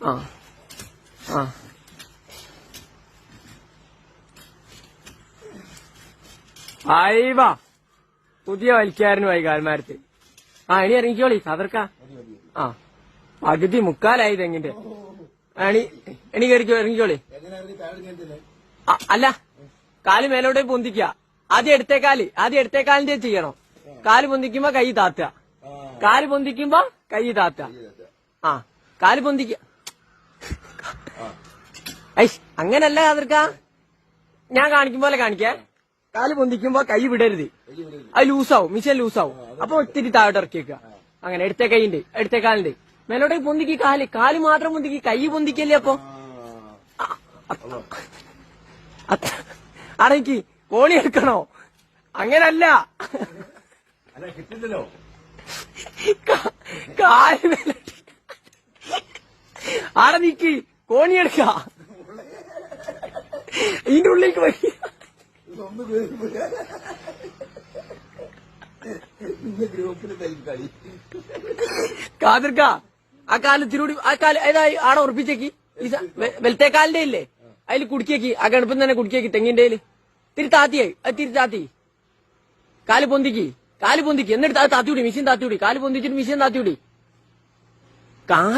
ആ. ആ. അയവാ പുതിയ വലിക്കാരനുമായി വൈകാൽമാരത്ത് ആ ഇനി ഇറങ്ങിക്കോളി കതർക്ക ആ. പകുതി മുക്കാലായി തെങ്ങിന്റെ. ആ, എണി കയറിക്കോ ഇറങ്ങിക്കോളി. അല്ല കാൽ മേലോട്ട് പൊന്തിക്ക. ആദ്യം എടുത്തേ കാൽ ആദ്യം എടുത്തേ കാലിന്റെ ചെയ്യണം. കാൽ പൊന്തിക്കുമ്പോ കൈ താത്തുക കാൽ പൊന്തിക്കുമ്പോ കൈ താത്തുക ആ കാൽ പൊന്തിക്ക ഐഷ് അങ്ങനല്ല കാതിർക്ക ഞാൻ കാണിക്കും പോലെ കാണിക്കേ. കാൽ പൊന്തിക്കുമ്പോ കൈ വിടരുത്. അത് ലൂസാവും മിഷൻ ലൂസാവും. അപ്പൊ ഒത്തിരി താഴോട്ട് ഇറക്കി വെക്കുക. അങ്ങനെ എടുത്ത കൈണ്ട് എടുത്ത കാലിണ്ട് മേലോട്ടേക്ക് പൊന്തിക്കി കാൽ കാൽ മാത്രം പൊന്തിക്കി കൈ പൊന്തിക്കല്ലേ അപ്പൊ? അറിയിക്ക് കോണി എടുക്കണോ? അങ്ങനല്ല. കാൽ ആടെ നിക്ക് കോണി എടുക്ക? ഇതിന്റെ ഉള്ളിലേക്ക് വയ്യ കാതിർക്ക ആ കാൽ തിരുടി ആ കാല ഏതായി? ആടെ ഉറപ്പിച്ചേക്ക്. ഈ വെലത്തെ കാലിന്റെ ഇല്ലേ? അതിൽ കുടിക്കേക്ക് ആ ഗണപ്പം തന്നെ കുടിക്കേക്ക് തെങ്ങിന്റെ തിരി താത്തിയായി. അത് തിരി താത്തി. കാൽ പൊന്തിക്ക്. കാൽ പൊന്തിക്ക്. എന്നിട്ട് താത്തിവിടി മിഷീൻ താത്തിവിടി കാൽ പൊന്തിച്ചിട്ട് മിഷീൻ താത്തിവിടി കാൽ